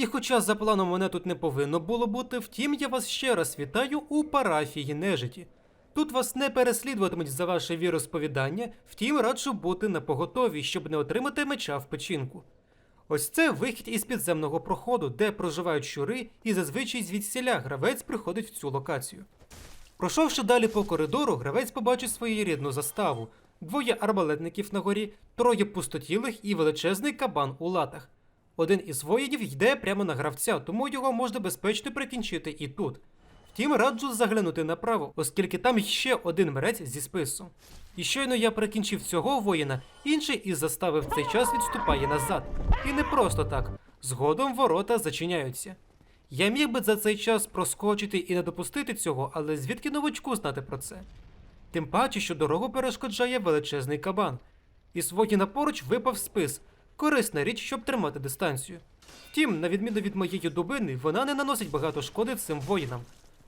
І хоча за планом мене тут не повинно було бути, втім я вас ще раз вітаю у парафії нежиті. Тут вас не переслідуватимуть за ваше віросповідання, втім раджу бути на поготові, щоб не отримати меча в печінку. Ось це вихід із підземного проходу, де проживають щури, і зазвичай звідсіля гравець приходить в цю локацію. Пройшовши далі по коридору, гравець побачить своєрідну заставу: двоє арбалетників на горі, троє пустотілих і величезний кабан у латах. Один із воїнів йде прямо на гравця, тому його можна безпечно прикінчити і тут. Втім, раджу заглянути направо, оскільки там ще один мерець зі спису. І щойно я прикінчив цього воїна, інший із застави в цей час відступає назад. І не просто так. Згодом ворота зачиняються. Я міг би за цей час проскочити і не допустити цього, але звідки новачку знати про це? Тим паче, що дорогу перешкоджає величезний кабан. Із воїна поруч випав спис. Корисна річ, щоб тримати дистанцію. Втім, на відміну від моєї дубини, вона не наносить багато шкоди цим воїнам.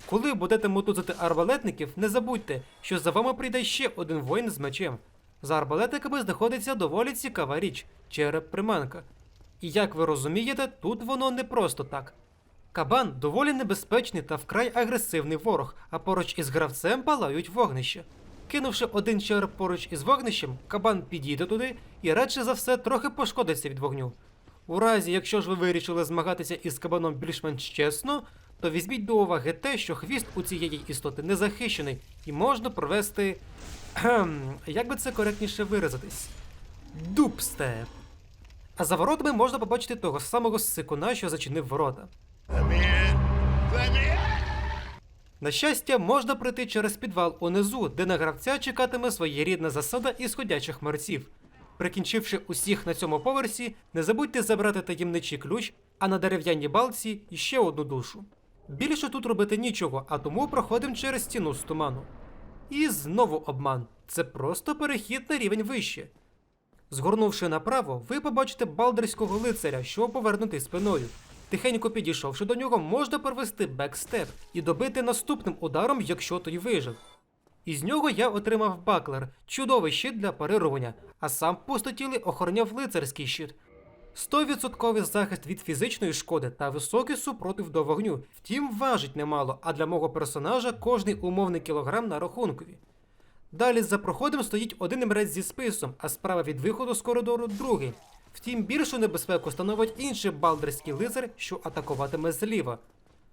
Коли будете мотузити арбалетників, не забудьте, що за вами прийде ще один воїн з мечем. За арбалетниками знаходиться доволі цікава річ череп приманка. І як ви розумієте, тут воно не просто так. Кабан доволі небезпечний та вкрай агресивний ворог, а поруч із гравцем палають вогнища. Кинувши один череп поруч із вогнищем, кабан підійде туди і радше за все трохи пошкодиться від вогню. У разі, якщо ж ви вирішили змагатися із кабаном більш-менш чесно, то візьміть до уваги те, що хвіст у цієї істоти не захищений і можна провести. Як би це коректніше виразитись? Дубстеп. А за воротами можна побачити того самого сикуна, що зачинив ворота. На щастя, можна пройти через підвал унизу, де на гравця чекатиме своєрідна засада із ходячих мерців. Прикінчивши усіх на цьому поверсі, не забудьте забрати таємничий ключ, а на дерев'яній балці іще одну душу. Більше тут робити нічого, а тому проходимо через стіну з туману. І знову обман. Це просто перехід на рівень вище. Згорнувши направо, ви побачите балдерського лицаря, що повернутий спиною. Тихенько підійшовши до нього, можна провести бекстеп і добити наступним ударом, якщо той вижив. Із нього я отримав баклер, чудовий щит для парирування, а сам пустотілий охороняв лицарський щит. 100% захист від фізичної шкоди та високий супротив до вогню. Втім, важить немало, а для мого персонажа кожний умовний кілограм на рахункові. Далі за проходом стоїть один мрець зі списом, а справа від виходу з коридору другий. Втім, більшу небезпеку становить інший балдерський лицар, що атакуватиме зліва.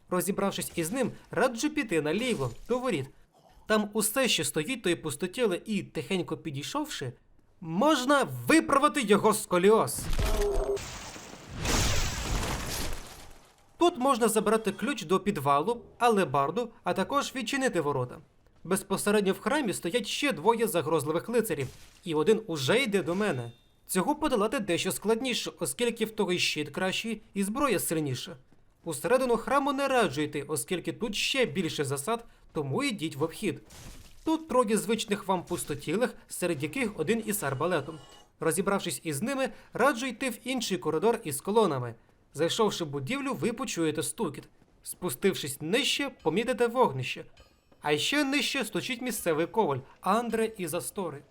Розібравшись із ним, раджу піти наліво, до воріт. Там усе ще стоїть той пустотіле і, тихенько підійшовши, можна виправити його сколіоз. Тут можна забрати ключ до підвалу, алебарду, а також відчинити ворота. Безпосередньо в храмі стоять ще двоє загрозливих лицарів, і один уже йде до мене. Цього подолати дещо складніше, оскільки в того щит кращий і зброя сильніша. Усередину храму не раджу йти, оскільки тут ще більше засад, тому йдіть в обхід. Тут троє звичних вам пустотілих, серед яких один із арбалетом. Розібравшись із ними, раджу йти в інший коридор із колонами. Зайшовши в будівлю, ви почуєте стукіт. Спустившись нижче, помітите вогнище. А ще нижче стучить місцевий коваль Андре із Астори.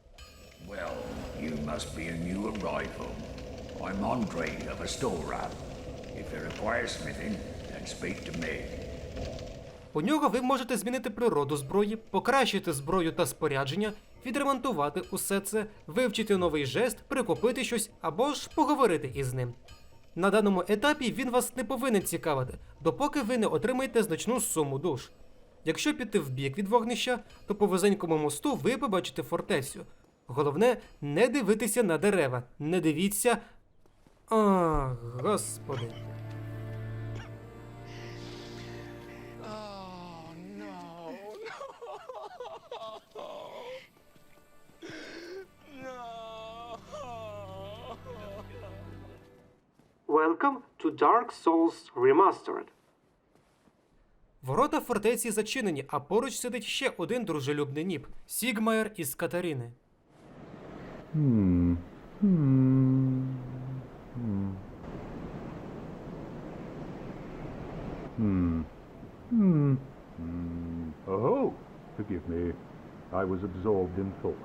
Well, you must be a new arrival. I'm Andre of Astora. If you require smithing, then speak to me. У нього ви можете змінити природу зброї, покращити зброю та спорядження, відремонтувати усе це, вивчити новий жест, прикупити щось або ж поговорити із ним. На даному етапі він вас не повинен цікавити, допоки ви не отримаєте значну суму душ. Якщо піти в бік від вогнища, то по вузенькому мосту ви побачите фортецю. Головне, не дивитися на дерева, не дивіться. А, господи. Welcome to Dark Souls Remastered. Ворота фортеці зачинені, а поруч сидить ще один дружелюбний ніп Сігмаєр із Hmm. Hmm. Hmm. Hmm. Hmm. Oh, forgive me. I was absorbed in thought.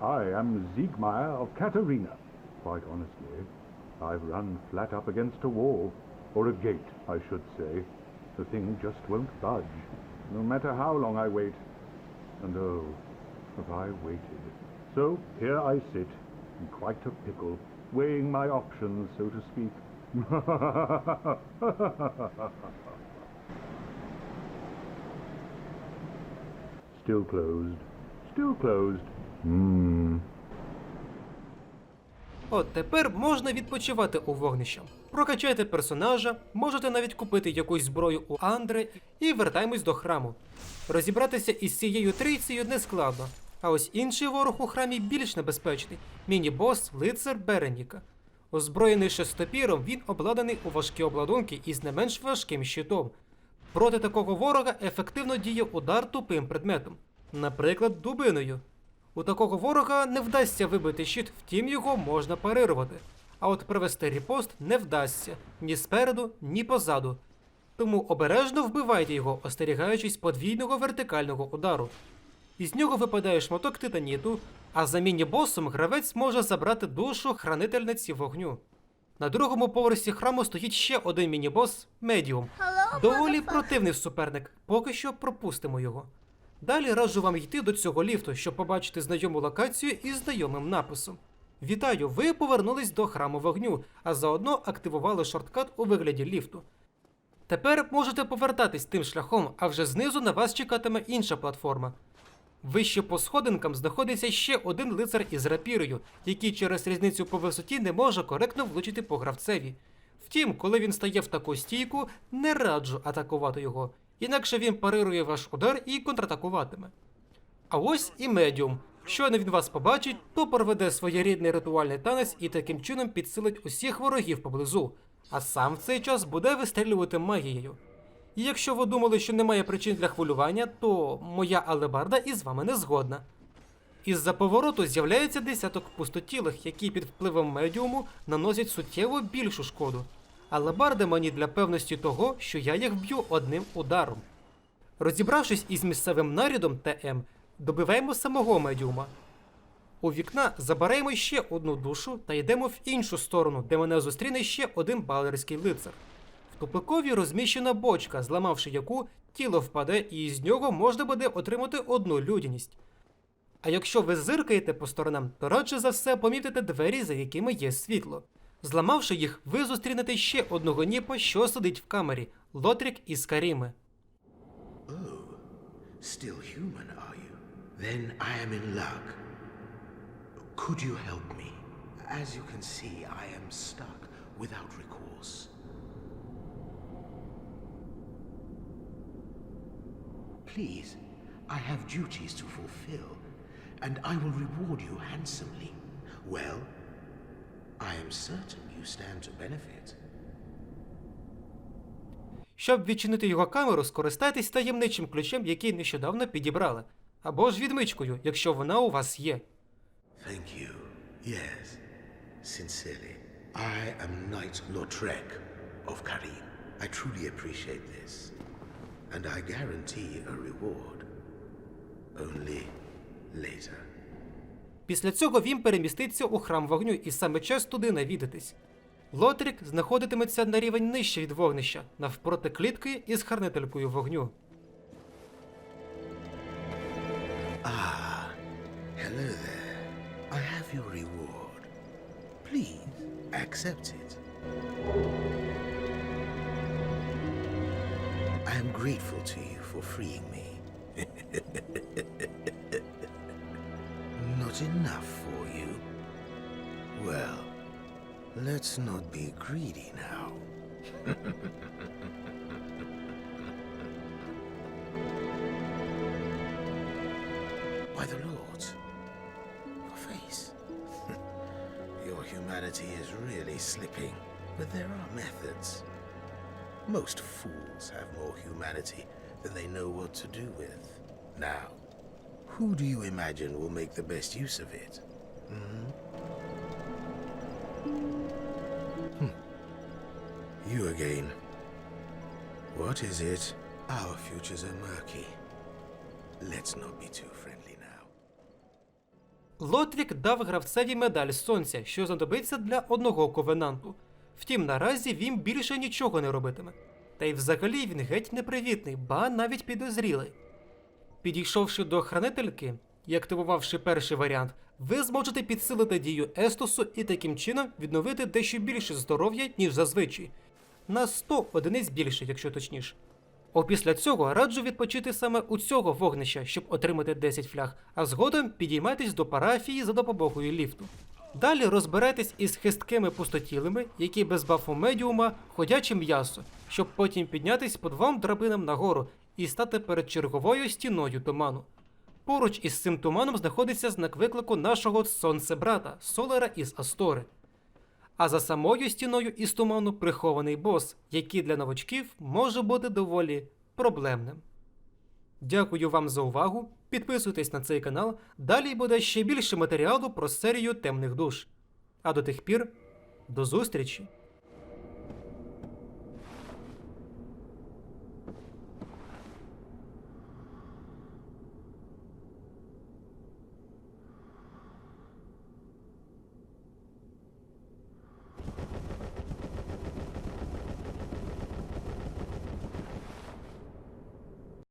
I am Siegmeyer of Katerina. Quite honestly, I've run flat up against a wall. Or a gate, I should say. The thing just won't budge, no matter how long I wait. And oh, have I waited. So here I sit, in quite a pickle, weighing my options, so to speak. Still closed. Still closed. Hmm. От тепер можна відпочивати у вогнища. Прокачайте персонажа, можете навіть купити якусь зброю у Андре і вертаємось до храму. Розібратися із цією трійцею не складно. А ось інший ворог у храмі більш небезпечний міні-бос лицар Береніка. Озброєний шестопіром, він обладнаний у важкі обладунки із не менш важким щитом. Проти такого ворога ефективно діє удар тупим предметом, наприклад, дубиною. У такого ворога не вдасться вибити щит, втім його можна парирувати. А от провести ріпост не вдасться ні спереду, ні позаду. Тому обережно вбивайте його, остерігаючись подвійного вертикального удару. Із нього випадає шматок титаніту, а за міні-босом гравець може забрати душу хранительниці вогню. На другому поверсі храму стоїть ще один міні-бос медіум. Доволі противний суперник, поки що пропустимо його. Далі раджу вам йти до цього ліфту, щоб побачити знайому локацію із знайомим написом. Вітаю! Ви повернулись до храму вогню, а заодно активували шорткат у вигляді ліфту. Тепер можете повертатись тим шляхом, а вже знизу на вас чекатиме інша платформа. Вище по сходинкам знаходиться ще один лицар із рапірою, який через різницю по висоті не може коректно влучити по гравцеві. Втім, коли він стає в таку стійку, не раджу атакувати його, інакше він парирує ваш удар і контратакуватиме. А ось і медіум. Щойно він вас побачить, то проведе своєрідний ритуальний танець і таким чином підсилить усіх ворогів поблизу, а сам в цей час буде вистрілювати магією. І якщо ви думали, що немає причин для хвилювання, то моя алебарда із вами не згодна. Із-за повороту з'являється десяток пустотілих, які під впливом медіуму наносять суттєво більшу шкоду. Алебарди мені для певності того, що я їх б'ю одним ударом. Розібравшись із місцевим нарядом ТМ, добиваємо самого медіума. У вікна забираємо ще одну душу та йдемо в іншу сторону, де мене зустріне ще один балерський лицар. В тупикові розміщена бочка, зламавши яку тіло впаде, і з нього можна буде отримати одну людяність. А якщо ви зиркаєте по сторонам, то радше за все помітите двері, за якими є світло. Зламавши їх, ви зустрінете ще одного ніпа, що сидить в камері Лотрік із Каріми. Still human, are you? Then I am in. Could you help me? As you can see, I am stuck without recourse. Please, I have duties to fulfill, and I will reward you handsomely. Well, I am certain you stand to benefit. Щоб відчинити його камеру, скористайтесь таємничим ключем, який нещодавно підібрали, або ж відмичкою, якщо вона у вас є. Thank you. Yes, sincerely. I am Knight Lautrec of Karim. I truly appreciate this. And I guarantee a reward. Only later. Після цього він переміститься у храм вогню і саме час туди навідатись. Лотрік знаходитиметься на рівень нижче від вогнища, навпроти клітки із харнителькою вогню. Hello there. I have your reward. Please accept it. Grateful to you for freeing me. Not enough for you? Well, let's not be greedy now. By the Lords, your face. your humanity is really slipping, but there are methods. Most fools have more humanity than they know what to do with. Now, who do you imagine will make the best use of it? Hmm? Hmm. You again. What is it? Our futures are murky. Let's not be too friendly now. Лотрік дав гравцеві медаль сонця, що знадобиться для одного ковенанту. Втім, наразі він більше нічого не робитиме. Та й взагалі він геть непривітний, ба навіть підозрілий. Підійшовши до хранительки і активувавши перший варіант, ви зможете підсилити дію Естосу і таким чином відновити дещо більше здоров'я, ніж зазвичай. На 100 одиниць більше, якщо точніше. Опісля цього раджу відпочити саме у цього вогнища, щоб отримати 10 фляг, а згодом підіймайтесь до парафії за допомогою ліфту. Далі розберетесь із хисткими пустотілими, які без бафу медіума ходяче м'ясо, щоб потім піднятись по двом драбинам нагору і стати перед черговою стіною туману. Поруч із цим туманом знаходиться знак виклику нашого сонцебрата Солера із Астори. А за самою стіною із туману прихований бос, який для новачків може бути доволі проблемним. Дякую вам за увагу. Підписуйтесь на цей канал, далі буде ще більше матеріалу про серію темних душ. А до тих пір, до зустрічі!